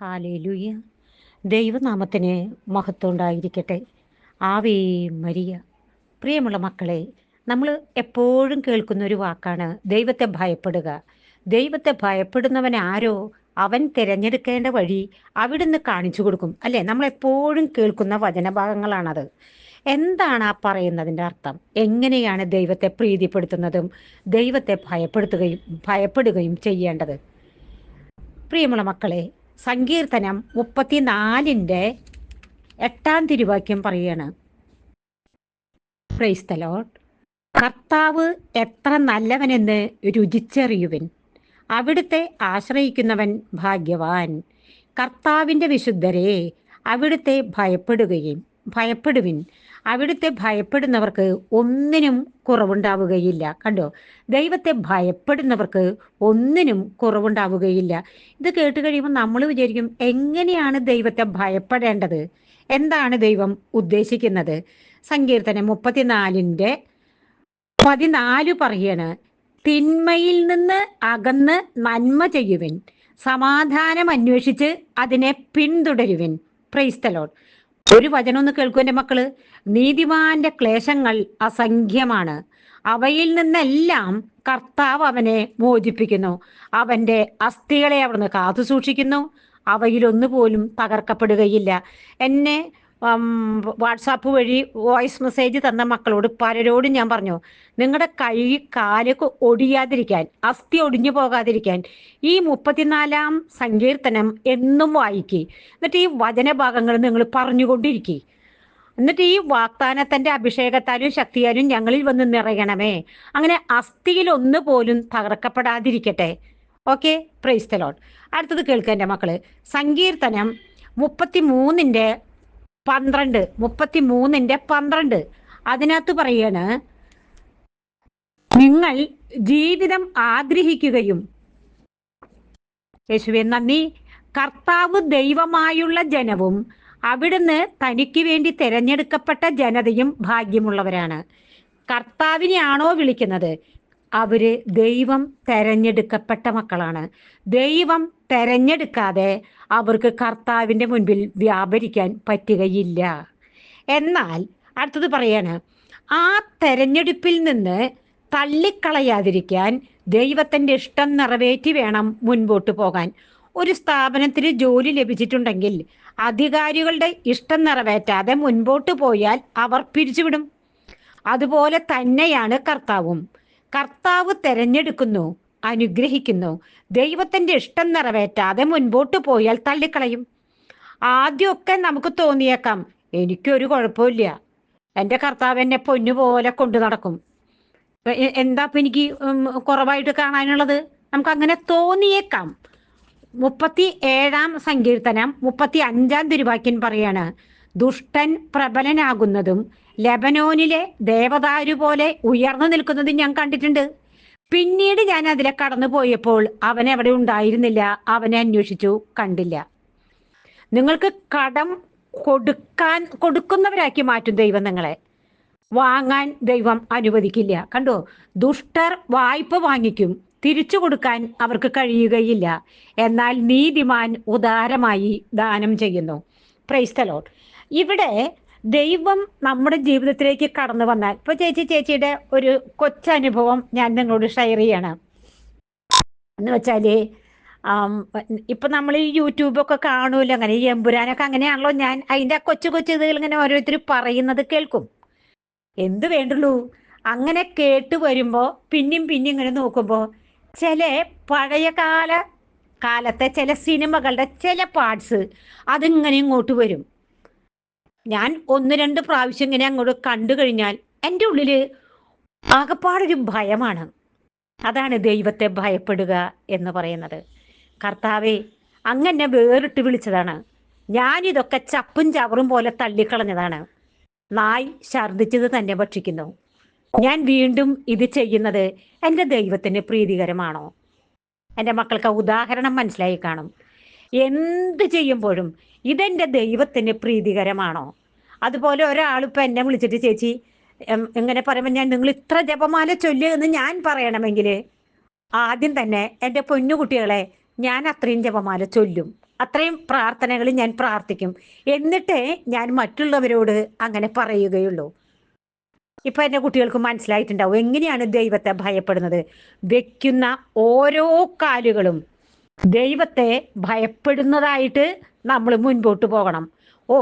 Hallelujah ദൈവനാമത്തിന് മഹത്വം ഉണ്ടായിരിക്കട്ടെ ആവേ മരിയ. പ്രിയമുള്ള മക്കളെ നമ്മൾ എപ്പോഴും കേൾക്കുന്ന ഒരു വാക്കാണ് ദൈവത്തെ ഭയപ്പെടുക. ദൈവത്തെ ഭയപ്പെടുന്നവൻ ആരോ അവൻ തിരഞ്ഞെടുക്കേണ്ട വഴി അവിടുന്ന് കാണിച്ചു കൊടുക്കും. അല്ലേ? നമ്മൾ എപ്പോഴും കേൾക്കുന്ന വചനഭാഗങ്ങളാണത്. എന്താണ് ആ പറയുന്നതിന്റെ അർത്ഥം? എങ്ങനെയാണ് ദൈവത്തെ പ്രീതിപ്പെടുത്തുന്നതും ദൈവത്തെ ഭയപ്പെടുത്തുകയും ഭയപ്പെടുകയും ചെയ്യേണ്ടത്? പ്രിയമുള്ള മക്കളെ സങ്കീർത്തനം മുപ്പത്തിനാലിന്റെ എട്ടാം തിരുവാക്യം പറയാണ് ക്രൈസ്തലോ കർത്താവ് എത്ര നല്ലവനെന്ന് രുചിച്ചറിയുവിൻ. അവിടുത്തെ ആശ്രയിക്കുന്നവൻ ഭാഗ്യവാൻ. കർത്താവിന്റെ വിശുദ്ധരെ അവിടുത്തെ ഭയപ്പെടുകയും ഭയപ്പെടുവിൻ. അവിടുത്തെ ഭയപ്പെടുന്നവർക്ക് ഒന്നിനും കുറവുണ്ടാവുകയില്ല. കണ്ടോ? ദൈവത്തെ ഭയപ്പെടുന്നവർക്ക് ഒന്നിനും കുറവുണ്ടാവുകയില്ല. ഇത് കേട്ട് കഴിയുമ്പോൾ നമ്മൾ വിചാരിക്കും എങ്ങനെയാണ് ദൈവത്തെ ഭയപ്പെടേണ്ടത്? എന്താണ് ദൈവം ഉദ്ദേശിക്കുന്നത്? സങ്കീർത്തനം മുപ്പത്തിനാലിന്റെ പതിനാല് പറയാണ് തിന്മയിൽ നിന്ന് അകന്ന് നന്മ ചെയ്യുവിൻ സമാധാനം അന്വേഷിച്ച് അതിനെ പിന്തുടരുവിൻ. പ്രൈസ്തലോൺ ഒരു വചനം ഒന്ന് കേൾക്കൂ എന്റെ മക്കൾ. നീതിമാന്റെ ക്ലേശങ്ങൾ അസംഖ്യമാണ്. അവയിൽ നിന്നെല്ലാം കർത്താവ് അവനെ മോചിപ്പിക്കുന്നു. അവന്റെ അസ്ഥികളെ അവിടുന്ന് കാത്തു സൂക്ഷിക്കുന്നു അവയിലൊന്നു പോലും തകർക്കപ്പെടുകയില്ല. എന്നെ വാട്സാപ്പ് വഴി വോയിസ് മെസ്സേജ് തന്ന മക്കളോട് പലരോടും ഞാൻ പറഞ്ഞു നിങ്ങളുടെ കൈ കാലൊക്കെ ഒടിയാതിരിക്കാൻ അസ്ഥി ഒടിഞ്ഞു പോകാതിരിക്കാൻ ഈ മുപ്പത്തിനാലാം സങ്കീർത്തനം എന്നും വായിക്കേ. എന്നിട്ട് ഈ വചനഭാഗങ്ങൾ നിങ്ങൾ പറഞ്ഞുകൊണ്ടിരിക്കുക എന്നിട്ട് ഈ വാഗ്ദാനത്തിന്റെ അഭിഷേകത്താലും ശക്തിയാലും ഞങ്ങളിൽ വന്ന് നിറയണമേ. അങ്ങനെ അസ്ഥിയിൽ ഒന്ന് പോലും തകർക്കപ്പെടാതിരിക്കട്ടെ. ഓക്കെ പ്രൈസ്തലോട്ട് അടുത്തത് കേൾക്കുക എന്റെ മക്കൾ. സങ്കീർത്തനം മുപ്പത്തി മൂന്നിന്റെ പന്ത്രണ്ട്. മുപ്പത്തി മൂന്നിന്റെ പന്ത്രണ്ട്. അതിനകത്ത് പറയാണ് നിങ്ങൾ ജീവിതം ആഗ്രഹിക്കുകയും യേശുവെ നന്ദി. കർത്താവ് ദൈവമായുള്ള ജനവും അവിടുന്ന് തനിക്ക് വേണ്ടി തിരഞ്ഞെടുക്കപ്പെട്ട ജനതയും ഭാഗ്യമുള്ളവരാണ്. കർത്താവിനെയാണോ വിളിക്കുന്നത്? അവർ ദൈവം തെരഞ്ഞെടുക്കപ്പെട്ട മക്കളാണ്. ദൈവം തെരഞ്ഞെടുക്കാതെ അവർക്ക് കർത്താവിന്റെ മുൻപിൽ വ്യാപരിക്കാൻ പറ്റുകയില്ല. എന്നാൽ അടുത്തത് പറയാണ് ആ തെരഞ്ഞെടുപ്പിൽ നിന്ന് തള്ളിക്കളയാതിരിക്കാൻ ദൈവത്തിന്റെ ഇഷ്ടം നിറവേറ്റി വേണം മുൻപോട്ട് പോകാൻ. ഒരു സ്ഥാപനത്തിന് ജോലി ലഭിച്ചിട്ടുണ്ടെങ്കിൽ അധികാരികളുടെ ഇഷ്ടം നിറവേറ്റാതെ മുൻപോട്ട് പോയാൽ അവർ പിരിച്ചുവിടും. അതുപോലെ തന്നെയാണ് കർത്താവും. കർത്താവ് തെരഞ്ഞെടുക്കുന്നു അനുഗ്രഹിക്കുന്നു. ദൈവത്തിന്റെ ഇഷ്ടം നിറവേറ്റാതെ മുൻപോട്ട് പോയാൽ തള്ളിക്കളയും. ആദ്യമൊക്കെ നമുക്ക് തോന്നിയേക്കാം എനിക്കൊരു കുഴപ്പമില്ല. എന്റെ കർത്താവ് എന്നെ പൊന്നുപോലെ കൊണ്ടു നടക്കും. എന്താ ഇപ്പം എനിക്ക് കുറവായിട്ട് കാണാനുള്ളത്? നമുക്ക് അങ്ങനെ തോന്നിയേക്കാം. മുപ്പത്തി ഏഴാം സങ്കീർത്തനം മുപ്പത്തി അഞ്ചാം തിരുവാക്യൻ പറയാണ് ദുഷ്ടൻ പ്രബലനാകുന്നതും ലബനോനിലെ ദേവദാരു പോലെ ഉയർന്നു നിൽക്കുന്നത് ഞാൻ കണ്ടിട്ടുണ്ട്. പിന്നീട് ഞാൻ അതിലെ കടന്നു പോയപ്പോൾ അവൻ അവിടെ ഉണ്ടായിരുന്നില്ല. അവനെ അന്വേഷിച്ചു കണ്ടില്ല. നിങ്ങൾക്ക് കടം കൊടുക്കാൻ കൊടുക്കുന്നവരാക്കി മാറ്റും ദൈവം നിങ്ങളെ. വാങ്ങാൻ ദൈവം അനുവദിക്കില്ല. കണ്ടോ? ദുഷ്ടർ വായ്പ വാങ്ങിക്കും തിരിച്ചു കൊടുക്കാൻ അവർക്ക് കഴിയുകയില്ല. എന്നാൽ നീതിമാൻ ഉദാരമായി ദാനം ചെയ്യുന്നു. പ്രൈസ്തലോട്ട് ഇവിടെ ദൈവം നമ്മുടെ ജീവിതത്തിലേക്ക് കടന്നു വന്നാൽ. ഇപ്പൊ ചേച്ചി ചേച്ചിയുടെ ഒരു കൊച്ചനുഭവം ഞാൻ നിങ്ങളോട് ഷെയർ ചെയ്യണം. എന്ന് വെച്ചാൽ ഇപ്പൊ നമ്മൾ ഈ യൂട്യൂബൊക്കെ കാണൂല്ലോ അങ്ങനെ ഈ എമ്പുരാനൊക്കെ അങ്ങനെയാണല്ലോ ഞാൻ അതിന്റെ കൊച്ചു കൊച്ചു ഇതുകൾ ഇങ്ങനെ ഓരോരുത്തർ പറയുന്നത് കേൾക്കും. എന്ത് വേണ്ടുള്ളൂ? അങ്ങനെ കേട്ട് വരുമ്പോ പിന്നെയും പിന്നെയും ഇങ്ങനെ നോക്കുമ്പോ ചില പഴയ കാല കാലത്തെ ചില സിനിമകളുടെ ചില പാർട്സ് അതിങ്ങനെ ഇങ്ങോട്ട് വരും. ഞാൻ ഒന്ന് രണ്ട് പ്രാവശ്യം ഇങ്ങനെ അങ്ങോട്ട് കണ്ടു കഴിഞ്ഞാൽ എന്റെ ഉള്ളിൽ ആകപ്പാടൊരു ഭയമാണ്. അതാണ് ദൈവത്തെ ഭയപ്പെടുക എന്ന് പറയുന്നത്. കർത്താവെ അങ്ങനെ വേറിട്ട് വിളിച്ചതാണ്. ഞാനിതൊക്കെ ചപ്പും ചവറും പോലെ തള്ളിക്കളഞ്ഞതാണ്. നായ് ഛർദിച്ചത് തന്നെ ഭക്ഷിക്കുന്നു. ഞാൻ വീണ്ടും ഇത് ചെയ്യുന്നത് എന്റെ ദൈവത്തിന് പ്രീതികരമാണോ? എന്റെ മക്കൾക്ക് ഉദാഹരണം മനസ്സിലായി കാണും. എന്ത് ചെയ്യുമ്പോഴും ഇതെന്റെ ദൈവത്തിന് പ്രീതികരമാണോ? അതുപോലെ ഒരാൾ ഇപ്പം എന്നെ വിളിച്ചിട്ട് ചേച്ചി എങ്ങനെ പറയുമ്പോൾ ഞാൻ നിങ്ങൾ ഇത്ര ജപമാല ചൊല്ലുക എന്ന് ഞാൻ പറയണമെങ്കിൽ ആദ്യം തന്നെ എന്റെ പൊന്നുകുട്ടികളെ ഞാൻ അത്രയും ജപമാല ചൊല്ലും. അത്രയും പ്രാർത്ഥനകൾ ഞാൻ പ്രാർത്ഥിക്കും. എന്നിട്ടേ ഞാൻ മറ്റുള്ളവരോട് അങ്ങനെ പറയുകയുള്ളൂ. ഇപ്പൊ എന്റെ കുട്ടികൾക്ക് മനസ്സിലായിട്ടുണ്ടാവും എങ്ങനെയാണ് ദൈവത്തെ ഭയപ്പെടുന്നത്. വെക്കുന്ന ഓരോ കാലുകളും ദൈവത്തെ ഭയപ്പെടുന്നതായിട്ട് നമ്മൾ മുൻപോട്ട് പോകണം. ഓ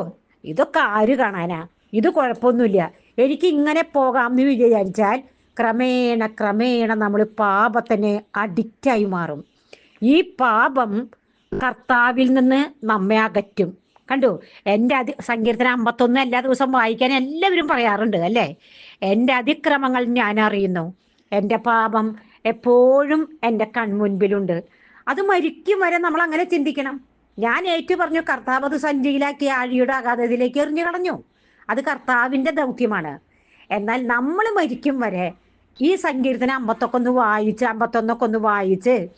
ഇതൊക്കെ ആര് കാണാനാ? ഇത് കുഴപ്പമൊന്നുമില്ല. എനിക്ക് ഇങ്ങനെ പോകാം എന്ന് വിചാരിച്ചാൽ ക്രമേണ ക്രമേണ നമ്മൾ പാപത്തിന് അഡിക്റ്റായി മാറും. ഈ പാപം കർത്താവിൽ നിന്ന് നമ്മെ അകറ്റും. കണ്ടു? എന്റെ അതി സങ്കീർത്തനം അമ്പത്തൊന്ന് എല്ലാ ദിവസവും വായിക്കാൻ എല്ലാവരും പറയാറുണ്ട് അല്ലേ? എന്റെ അതിക്രമങ്ങൾ ഞാൻ അറിയുന്നു. എന്റെ പാപം എപ്പോഴും എന്റെ കൺമുൻപിലുണ്ട്. അത് മരിക്കും വരെ നമ്മൾ അങ്ങനെ ചിന്തിക്കണം. ഞാൻ ഏറ്റു പറഞ്ഞു കർത്താവ് അത് സഞ്ചിയിലാക്കി ആഴിയുടെ അഗാധത്തിലേക്ക് എറിഞ്ഞു കളഞ്ഞു അത് കർത്താവിന്റെ ദൗത്യമാണ്. എന്നാൽ നമ്മൾ മരിക്കും വരെ ഈ സങ്കീർത്തനം അമ്പത്തൊക്കെ ഒന്ന് വായിച്ച് അമ്പത്തൊന്നൊക്കെ ഒന്ന് വായിച്ച്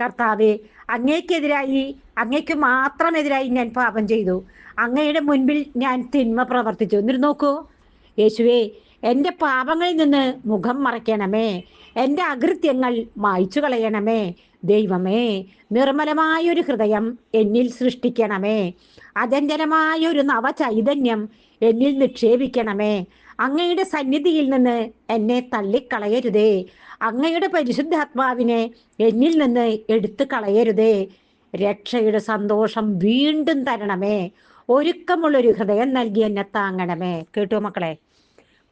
കർത്താവെ അങ്ങേക്കെതിരായി അങ്ങേക്ക് മാത്രമെതിരായി ഞാൻ പാപം ചെയ്തു. അങ്ങയുടെ മുൻപിൽ ഞാൻ തിന്മ പ്രവർത്തിച്ചു. എന്നിട്ട് നോക്കൂ. യേശുവേ എന്റെ പാപങ്ങളിൽ നിന്ന് മുഖം മറയ്ക്കണമേ. എന്റെ അകൃത്യങ്ങൾ മായ്ച്ചു കളയണമേ ദൈവമേ നിർമ്മലമായൊരു ഹൃദയം എന്നിൽ സൃഷ്ടിക്കണമേ. അചഞ്ചലമായ ഒരു നവചൈതന്യം എന്നിൽ നിക്ഷേപിക്കണമേ. അങ്ങയുടെ സന്നിധിയിൽ നിന്ന് എന്നെ തള്ളിക്കളയരുതേ. അങ്ങയുടെ പരിശുദ്ധാത്മാവിനെ എന്നിൽ നിന്ന് എടുത്തു കളയരുതേ രക്ഷയുടെ സന്തോഷം വീണ്ടും തരണമേ. ഒരുക്കമുള്ളൊരു ഹൃദയം നൽകി എന്നെ താങ്ങണമേ. കേട്ടോ മക്കളെ.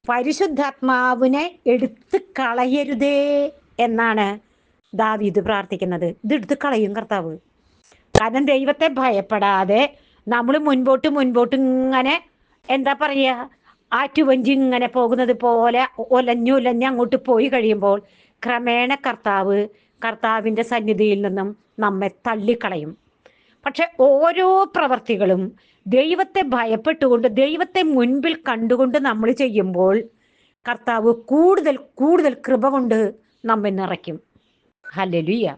പരിശുദ്ധാത്മാവിനെ എടുത്തു കളയരുതേ എന്നാണ് ദാവീദ് പ്രാർത്ഥിക്കുന്നത്. ഇത് എടുത്ത് കളയും കർത്താവ്. കാരണം ദൈവത്തെ ഭയപ്പെടാതെ നമ്മൾ മുൻപോട്ട് മുൻപോട്ട് ഇങ്ങനെ എന്താ പറയുക ആറ്റുവഞ്ചി ഇങ്ങനെ പോകുന്നത് പോലെ ഒലഞ്ഞു ഒലഞ്ഞു അങ്ങോട്ട് പോയി കഴിയുമ്പോൾ ക്രമേണ കർത്താവ് കർത്താവിന്റെ സന്നിധിയിൽ നിന്നും നമ്മെ തള്ളിക്കളയും. പക്ഷെ ഓരോ പ്രവർത്തികളും ദൈവത്തെ ഭയപ്പെട്ടുകൊണ്ട് ദൈവത്തെ മുൻപിൽ കണ്ടുകൊണ്ട് നമ്മൾ ചെയ്യുമ്പോൾ കർത്താവ് കൂടുതൽ കൂടുതൽ കൃപ കൊണ്ട് നമ്മെ നിറയ്ക്കും. ഹല്ലേലൂയ.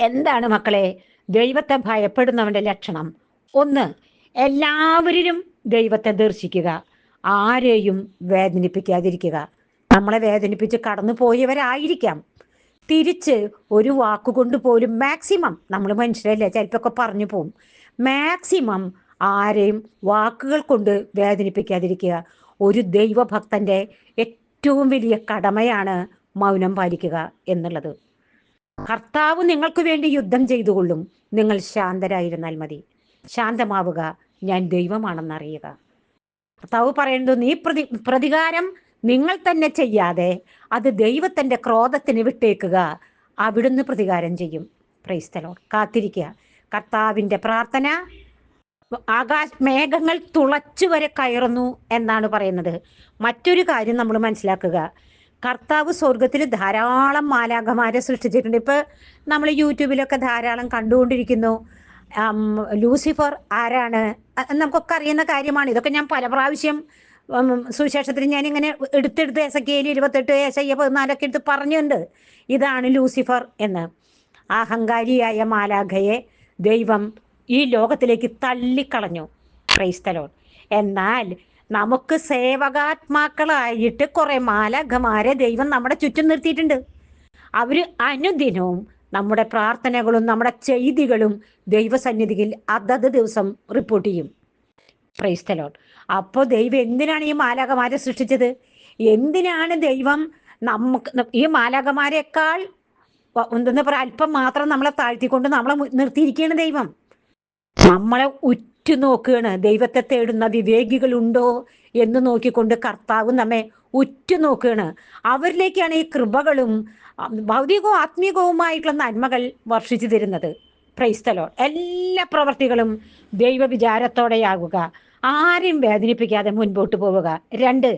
എന്താണ് മക്കളെ? ദൈവത്തെ ഭയപ്പെടുന്നവന്റെ ലക്ഷണം. ഒന്ന് എല്ലാവരിലും ദൈവത്തെ ദർശിക്കുക. ആരെയും വേദനിപ്പിക്കാതിരിക്കുക. നമ്മളെ വേദനിപ്പിച്ച് കടന്നു പോയവരായിരിക്കാം തിരിച്ച് ഒരു വാക്കുകൊണ്ട് പോലും മാക്സിമം നമ്മൾ മനുഷ്യരല്ലേ ചിലപ്പോൾ പറഞ്ഞു പോവും. മാക്സിമം ആരെയും വാക്കുകൾ കൊണ്ട് വേദനിപ്പിക്കാതിരിക്കുക. ഒരു ദൈവഭക്തന്റെ ഏറ്റവും വലിയ കടമയാണ് മൗനം പാലിക്കുക എന്നുള്ളത്. കർത്താവ് നിങ്ങൾക്ക് വേണ്ടി യുദ്ധം ചെയ്തുകൊള്ളും. നിങ്ങൾ ശാന്തരായിരുന്നാൽ മതി. ശാന്തമാവുക ഞാൻ ദൈവമാണെന്നറിയുക. കർത്താവ് പറയുന്നത് നീ പ്രതി പ്രതികാരം നിങ്ങൾ തന്നെ ചെയ്യാതെ അത് ദൈവത്തിന്റെ ക്രോധത്തിന് വിട്ടേക്കുക. അവിടുന്ന് പ്രതികാരം ചെയ്യും. പ്രൈസ്തലോ കാത്തിരിക്കുക. കർത്താവിന്റെ പ്രാർത്ഥന ആകാശ മേഘങ്ങൾ തുളച്ചു വരെ കയറുന്നു എന്നാണ് പറയുന്നത്. മറ്റൊരു കാര്യം നമ്മൾ മനസ്സിലാക്കുക. കർത്താവ് സ്വർഗത്തിൽ ധാരാളം മാലാഖമാരെ സൃഷ്ടിച്ചിട്ടുണ്ട്. ഇപ്പൊ നമ്മൾ യൂട്യൂബിലൊക്കെ ധാരാളം കണ്ടുകൊണ്ടിരിക്കുന്നു. ലൂസിഫർ ആരാണ്? നമുക്കൊക്കെ അറിയുന്ന കാര്യമാണ്. ഇതൊക്കെ ഞാൻ പല പ്രാവശ്യം സുവിശേഷത്തിൽ ഇങ്ങനെ എടുത്തെടുത്ത് എസക്കേലി ഇരുപത്തെട്ട് ഏശയ്യ പതിനാലൊക്കെ എടുത്ത് പറഞ്ഞുണ്ട്. ഇതാണ് ലൂസിഫർ എന്ന്. അഹങ്കാരിയായ മാലാഖയെ ദൈവം ഈ ലോകത്തിലേക്ക് തള്ളിക്കളഞ്ഞു. ക്രൈസ്തലോൺ എന്നാൽ നമുക്ക് സേവകാത്മാക്കളായിട്ട് കുറെ മാലാഖമാരെ ദൈവം നമ്മുടെ ചുറ്റും നിർത്തിയിട്ടുണ്ട്. അവർ അനുദിനവും നമ്മുടെ പ്രാർത്ഥനകളും നമ്മുടെ ചെയ്തികളും ദൈവസന്നിധിയിൽ അതത് ദിവസം റിപ്പോർട്ട് ചെയ്യും. പ്രൈസ്തലോൺ അപ്പോൾ ദൈവം എന്തിനാണ് ഈ മാലാഖമാരെ സൃഷ്ടിച്ചത്? എന്തിനാണ് ദൈവം നമുക്ക് ഈ മാലാഖമാരെക്കാൾ എന്താ എന്തെന്ന് പറയാ അല്പം മാത്രം നമ്മളെ താഴ്ത്തിക്കൊണ്ട് നമ്മളെ നിർത്തിയിരിക്കുകയാണ് ദൈവം. നമ്മളെ ഉറ്റുനോക്കുകയാണ് ദൈവത്തെ തേടുന്ന വിവേകികളുണ്ടോ എന്ന് നോക്കിക്കൊണ്ട് കർത്താവ് നമ്മെ ഉറ്റുനോക്കുകയാണ് അവരിലേക്കാണ് ഈ കൃപകളും ഭൗതികവും ആത്മീകവുമായിട്ടുള്ള നന്മകൾ വർഷിച്ചു തരുന്നത്. ക്രൈസ്തലോ എല്ലാ പ്രവർത്തികളും ദൈവ വിചാരത്തോടെയാകുക ആരെയും വേദനിപ്പിക്കാതെ മുൻപോട്ട് പോവുക. രണ്ട്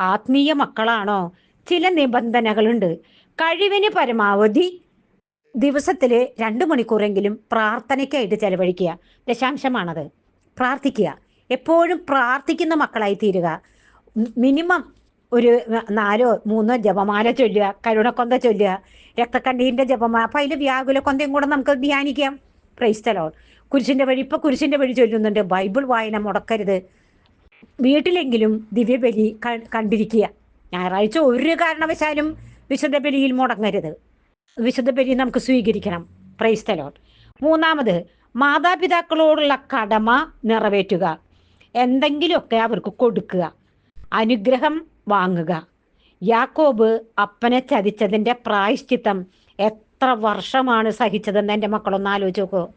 ആത്മീയ മക്കളാണോ? ചില നിബന്ധനകളുണ്ട്. കഴിവിന് പരമാവധി ദിവസത്തിൽ രണ്ട് മണിക്കൂറെങ്കിലും പ്രാർത്ഥനയ്ക്കായിട്ട് ചെലവഴിക്കുക. ദശാംശമാണത്. പ്രാർത്ഥിക്കുക. എപ്പോഴും പ്രാർത്ഥിക്കുന്ന മക്കളായി തീരുക മിനിമം ഒരു നാലോ മൂന്നോ ജപമാല ചൊല്ലുക കരുണക്കൊന്ത ചൊല്ലുക രക്തക്കണ്ണീരിന്റെ ജപമാല. അപ്പം അതിൽ വ്യാകുലക്കൊന്തയും കൂടെ നമുക്ക് ധ്യാനിക്കാം. ക്രൈസ്തലോ കുരിശിന്റെ വഴി ഇപ്പം കുരിശിന്റെ വഴി ചൊല്ലുന്നുണ്ട്. ബൈബിൾ വായന മുടക്കരുത്. വീട്ടിലെങ്കിലും ദിവ്യബലി കണ്ടിരിക്കുക. ഞായറാഴ്ച ഒരു കാരണവശാലും വിശുദ്ധ ബലിയിൽ മുടങ്ങരുത്. വിശുദ്ധ ബലി നമുക്ക് സ്വീകരിക്കണം. പ്രൈസ് തലോട്ട് മൂന്നാമത് മാതാപിതാക്കളോടുള്ള കടമ നിറവേറ്റുക. എന്തെങ്കിലുമൊക്കെ അവർക്ക് കൊടുക്കുക. അനുഗ്രഹം വാങ്ങുക. യാക്കോബ് അപ്പനെ ചതിച്ചതിന്റെ പ്രായശ്ചിത്തം എത്ര വർഷമാണ് സഹിച്ചതെന്ന് എന്റെ മക്കളൊന്ന് ആലോചിച്ച് നോക്കൂ.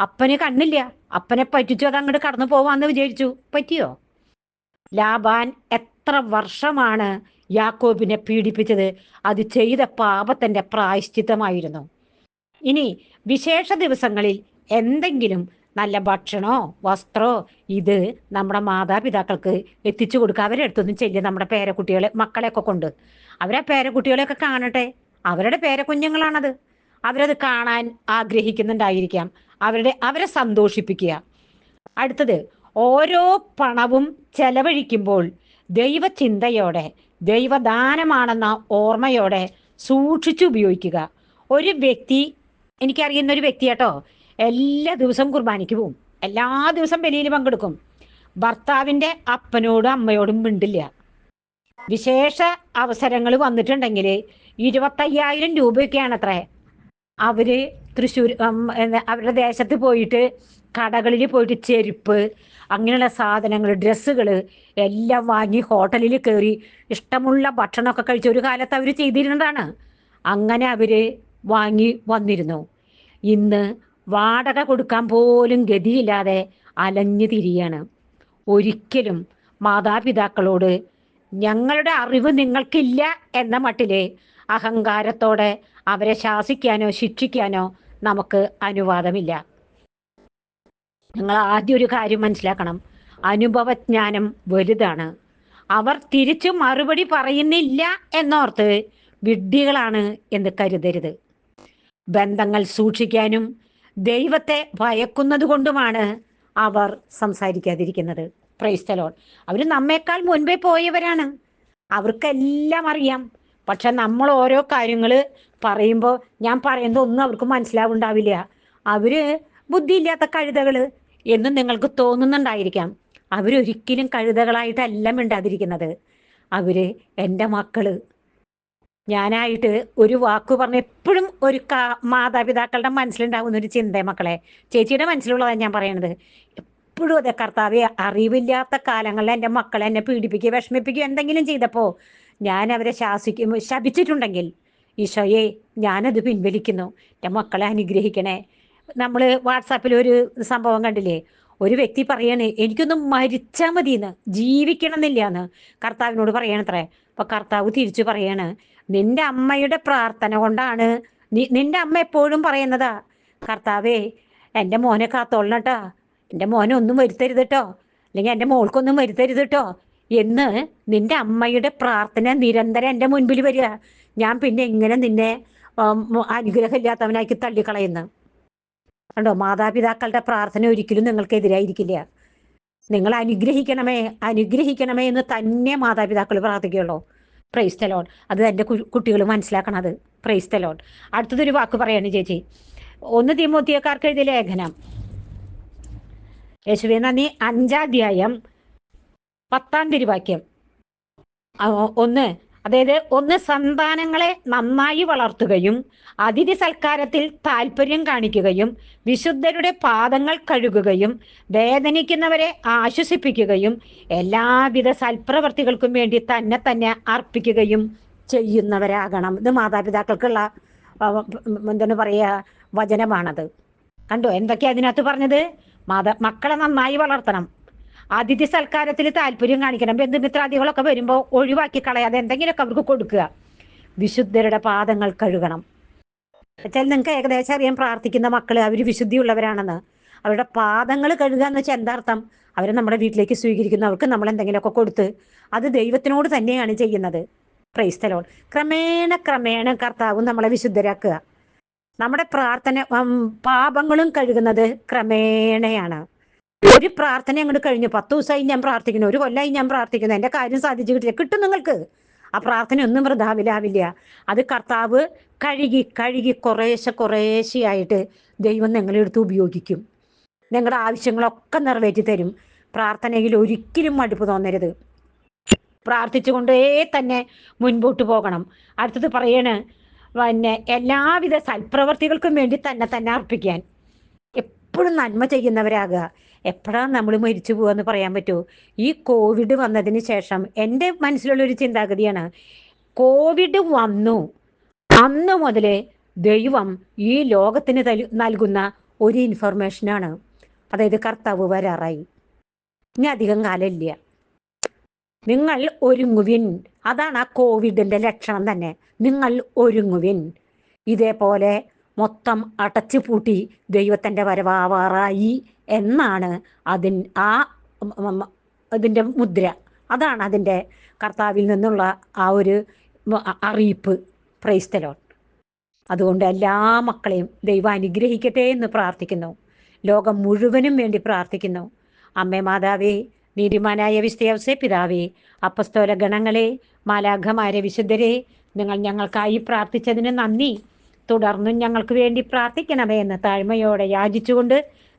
അപ്പന് കണ്ണില്ല. അപ്പനെ പറ്റിച്ചു അത് അങ്ങോട്ട് കടന്നു പോവാന്ന് വിചാരിച്ചു. പറ്റിയോ? ലാബാൻ എത്ര വർഷമാണ് യാക്കോബിനെ പീഡിപ്പിച്ചത് അത് ചെയ്ത പാപത്തിന്റെ പ്രായശ്ചിത്തമായിരുന്നു. ഇനി വിശേഷ ദിവസങ്ങളിൽ എന്തെങ്കിലും നല്ല ഭക്ഷണോ വസ്ത്രമോ ഇത് നമ്മുടെ മാതാപിതാക്കൾക്ക് എത്തിച്ചു കൊടുക്കുക. അവരെ അടുത്തൊന്നും ചെല്ലുക നമ്മുടെ പേരക്കുട്ടികളെ മക്കളെയൊക്കെ കൊണ്ട്. അവരെ പേരക്കുട്ടികളെയൊക്കെ കാണട്ടെ. അവരുടെ പേരക്കുഞ്ഞുങ്ങളാണത്. അവരത് കാണാൻ ആഗ്രഹിക്കുന്നുണ്ടായിരിക്കാം. അവരുടെ അവരെ സന്തോഷിപ്പിക്കുക. അടുത്തത് ഓരോ പണവും ചെലവഴിക്കുമ്പോൾ ദൈവചിന്തയോടെ ദൈവദാനമാണെന്ന ഓർമ്മയോടെ സൂക്ഷിച്ചു ഉപയോഗിക്കുക. ഒരു വ്യക്തി എനിക്കറിയുന്ന ഒരു വ്യക്തി കേട്ടോ എല്ലാ ദിവസവും കുർബാനയ്ക്ക് പോവും. എല്ലാ ദിവസവും ബലിയിൽ പങ്കെടുക്കും. ഭർത്താവിന്റെ അപ്പനോടും അമ്മയോടും മിണ്ടില്ല. വിശേഷ അവസരങ്ങൾ വന്നിട്ടുണ്ടെങ്കിൽ ഇരുപത്തയ്യായിരം രൂപയൊക്കെയാണ് അത്രേ അവർ തൃശ്ശൂർ അവരുടെ ദേശത്ത് പോയിട്ട് കടകളിൽ പോയിട്ട് ചെരുപ്പ് അങ്ങനെയുള്ള സാധനങ്ങൾ ഡ്രസ്സുകൾ എല്ലാം വാങ്ങി ഹോട്ടലിൽ കയറി ഇഷ്ടമുള്ള ഭക്ഷണമൊക്കെ കഴിച്ച് ഒരു കാലത്ത് അവർ ചെയ്തിരുന്നതാണ്. അങ്ങനെ അവർ വാങ്ങി വന്നിരുന്നു. ഇന്ന് വാടക കൊടുക്കാൻ പോലും ഗതിയില്ലാതെ അലഞ്ഞു തിരിയാണ്. ഒരിക്കലും മാതാപിതാക്കളോട് ഞങ്ങളുടെ അറിവ് നിങ്ങൾക്കില്ല എന്ന മട്ടിൽ അഹങ്കാരത്തോടെ അവരെ ശാസിക്കാനോ ശിക്ഷിക്കാനോ നമുക്ക് അനുവാദമില്ല. നിങ്ങൾ ആദ്യം ഒരു കാര്യം മനസ്സിലാക്കണം. അനുഭവജ്ഞാനം വലുതാണ്. അവർ തിരിച്ചു മറുപടി പറയുന്നില്ല എന്നോർത്ത് വിഡ്ഢികളാണ് എന്ന് കരുതരുത്. ബന്ധങ്ങൾ സൂക്ഷിക്കാനും ദൈവത്തെ ഭയക്കുന്നത് കൊണ്ടുമാണ് അവർ സംസാരിക്കാതിരിക്കുന്നത്. പ്രൈസ്തലോൺ അവർ നമ്മേക്കാൾ മുൻപേ പോയവരാണ്. അവർക്കെല്ലാം അറിയാം. പക്ഷെ നമ്മൾ ഓരോ കാര്യങ്ങൾ പറയുമ്പോൾ ഞാൻ പറയുന്നത് ഒന്നും അവർക്ക് മനസ്സിലാവുണ്ടാവില്ല. അവർ ബുദ്ധിയില്ലാത്ത കഴുതകൾ എന്നും നിങ്ങൾക്ക് തോന്നുന്നുണ്ടായിരിക്കാം. അവരൊരിക്കലും കഴുതകളായിട്ടല്ല മിണ്ടാതിരിക്കുന്നത്. അവർ എന്റെ മക്കൾ. ഞാനായിട്ട് ഒരു വാക്ക് പറഞ്ഞ് എപ്പോഴും ഒരു മാതാപിതാക്കളുടെ മനസ്സിലുണ്ടാകുന്ന ഒരു ചിന്ത മക്കളെ. ചേച്ചിയുടെ മനസ്സിലുള്ളതാണ് ഞാൻ പറയണത്. എപ്പോഴും അതെ കർത്താവ് അറിവില്ലാത്ത കാലങ്ങളിൽ എന്റെ മക്കളെ എന്നെ പീഡിപ്പിക്കുക വിഷമിപ്പിക്കുക എന്തെങ്കിലും ചെയ്തപ്പോൾ ഞാൻ അവരെ ശാസിക്കും ശപിച്ചിട്ടുണ്ടെങ്കിൽ ഈശോയെ ഞാനത് പിൻവലിക്കുന്നു. എന്റെ മക്കളെ അനുഗ്രഹിക്കണേ. നമ്മൾ വാട്സാപ്പിൽ ഒരു സംഭവം കണ്ടില്ലേ? ഒരു വ്യക്തി പറയണേ എനിക്കൊന്ന് മരിച്ചാൽ മതിയെന്ന്. ജീവിക്കണം എന്നില്ലാന്ന് കർത്താവിനോട് പറയണത്രേ. അപ്പൊ കർത്താവ് തിരിച്ചു പറയാണ് നിന്റെ അമ്മയുടെ പ്രാർത്ഥന കൊണ്ടാണ് നിന്റെ അമ്മ എപ്പോഴും പറയുന്നതാ. കർത്താവേ എന്റെ മോനെ കാത്തോളണം കേട്ടോ എന്റെ മോനെ ഒന്നും വരുത്തരുത് കേട്ടോ അല്ലെങ്കിൽ എന്റെ മോൾക്കൊന്നും വരുത്തരുത് കേട്ടോ എന്ന് നിന്റെ അമ്മയുടെ പ്രാർത്ഥന നിരന്തരം എന്റെ മുൻപിൽ വരിക. ഞാൻ പിന്നെ എങ്ങനെ നിന്നെ അനുഗ്രഹം അനുഗ്രഹമില്ലാത്തവനാക്കി തള്ളിക്കളയുന്നു? കണ്ടോ? മാതാപിതാക്കളുടെ പ്രാർത്ഥന ഒരിക്കലും നിങ്ങൾക്കെതിരായിരിക്കില്ല. നിങ്ങൾ അനുഗ്രഹിക്കണമേ അനുഗ്രഹിക്കണമേ എന്ന് തന്നെ മാതാപിതാക്കൾ പ്രാർത്ഥിക്കുള്ളൂ പ്രൈസ് തലോൺ അത് എന്റെ കുട്ടികൾ മനസ്സിലാക്കണം അത്. പ്രൈസ് തലോൺ അടുത്തതൊരു വാക്ക് പറയാണ് ചേച്ചി. ഒന്ന് തീമൂത്തിയക്കാർക്ക് എഴുതിയ ലേഖനം. യേശുവി നന്ദി. അഞ്ചാധ്യായം പത്താം തിരുവാക്യം. ഒന്ന് അതായത് ഒന്ന് സന്താനങ്ങളെ നന്നായി വളർത്തുകയും അതിഥി സൽക്കാരത്തിൽ താല്പര്യം കാണിക്കുകയും വിശുദ്ധരുടെ പാദങ്ങൾ കഴുകുകയും വേദനിക്കുന്നവരെ ആശ്വസിപ്പിക്കുകയും എല്ലാവിധ സൽപ്രവർത്തികൾക്കും വേണ്ടി തന്നെ തന്നെ അർപ്പിക്കുകയും ചെയ്യുന്നവരാകണം. ഇത് മാതാപിതാക്കൾക്കുള്ള എന്താണ് പറയുക വചനമാണത്. കണ്ടോ? എന്തൊക്കെയാ അതിനകത്ത് പറഞ്ഞത്? മാതാ മക്കളെ നന്നായി വളർത്തണം. അതിഥി സൽക്കാരത്തിൽ താല്പര്യം കാണിക്കണം. ബന്ധുമിത്രാദികളൊക്കെ വരുമ്പോൾ ഒഴിവാക്കി കളയാതെ എന്തെങ്കിലുമൊക്കെ അവർക്ക് കൊടുക്കുക. വിശുദ്ധരുടെ പാദങ്ങൾ കഴുകണം. വെച്ചാൽ നിങ്ങൾക്ക് ഏകദേശം അറിയാൻ പ്രാർത്ഥിക്കുന്ന മക്കൾ അവർ വിശുദ്ധിയുള്ളവരാണെന്ന്. അവരുടെ പാദങ്ങൾ കഴുകുക എന്ന് വെച്ചാൽ എന്താർത്ഥം അവരെ നമ്മുടെ വീട്ടിലേക്ക് സ്വീകരിക്കുന്നു അവർക്ക് നമ്മൾ എന്തെങ്കിലുമൊക്കെ കൊടുത്ത് അത് ദൈവത്തിനോട് തന്നെയാണ് ചെയ്യുന്നത്. ക്രൈസ്തലോൾ ക്രമേണ ക്രമേണ കർത്താവും നമ്മളെ വിശുദ്ധരാക്കുക. നമ്മുടെ പ്രാർത്ഥന പാപങ്ങളും കഴുകുന്നത് ക്രമേണയാണ്. ഒരു പ്രാർത്ഥന അങ്ങോട്ട് കഴിഞ്ഞു. പത്ത് ദിവസമായി ഞാൻ പ്രാർത്ഥിക്കുന്നു. ഒരു കൊല്ലമായി ഞാൻ പ്രാർത്ഥിക്കുന്നു. എന്റെ കാര്യം സാധിച്ചു കിട്ടില്ല. കിട്ടും നിങ്ങൾക്ക്. ആ പ്രാർത്ഥന ഒന്നും വൃതാവിലാവില്ല അത് കർത്താവ് കഴുകി കഴുകി കുറേശ്ശെ കുറേശ്ശെയായിട്ട് ദൈവം നിങ്ങളെടുത്ത് ഉപയോഗിക്കും. നിങ്ങളുടെ ആവശ്യങ്ങളൊക്കെ നിറവേറ്റി തരും. പ്രാർത്ഥനയിൽ ഒരിക്കലും മടുപ്പ് തോന്നരുത്. പ്രാർത്ഥിച്ചുകൊണ്ടേ തന്നെ മുൻപോട്ട് പോകണം. അടുത്തത് പറയണ് പിന്നെ എല്ലാവിധ സൽപ്രവർത്തികൾക്കും വേണ്ടി തന്നെ തന്നെ അർപ്പിക്കാൻ. എപ്പോഴും നന്മ ചെയ്യുന്നവരാകുക. എപ്പോഴാണ് നമ്മൾ മരിച്ചു പോവാന്ന് പറയാൻ പറ്റുമോ ഈ കോവിഡ് വന്നതിന് ശേഷം എന്റെ മനസ്സിലുള്ളൊരു ചിന്താഗതിയാണ്. കോവിഡ് വന്നു. അന്ന് മുതൽ ദൈവം ഈ ലോകത്തിന് നൽകുന്ന ഒരു ഇൻഫർമേഷനാണ്. അതായത് കർത്താവ് വരാറായി. ഇനി അധികം കാലമില്ല. നിങ്ങൾ ഒരുങ്ങുവിൻ. അതാണ് ആ കോവിഡിന്റെ ലക്ഷണം തന്നെ. നിങ്ങൾ ഒരുങ്ങുവിൻ. ഇതേപോലെ മൊത്തം അടച്ചു പൂട്ടി ദൈവത്തിന്റെ വരവാവാറായി. എന്നാണ് അതിൻ ആ അതിന്റെ മുദ്ര. അതാണ് അതിന്റെ കർത്താവിൽ നിന്നുള്ള ആ ഒരു അറിയിപ്പ്. പ്രൈസ്തലോൺ അതുകൊണ്ട് എല്ലാ മക്കളെയും ദൈവം അനുഗ്രഹിക്കട്ടെ എന്ന് പ്രാർത്ഥിക്കുന്നു. ലോകം മുഴുവനും വേണ്ടി പ്രാർത്ഥിക്കുന്നു. അമ്മേ മാതാവേ നീതിമാനായ വിസ്തയവസെ പിതാവേ അപ്പസ്തോല ഗണങ്ങളെ മാലാഘമാരെ വിശുദ്ധരെ നിങ്ങൾ ഞങ്ങൾക്കായി പ്രാർത്ഥിച്ചതിന് നന്ദി. തുടർന്നും ഞങ്ങൾക്ക് വേണ്ടി പ്രാർത്ഥിക്കണമേ എന്ന് താഴ്മയോടെ യാചിച്ചുകൊണ്ട്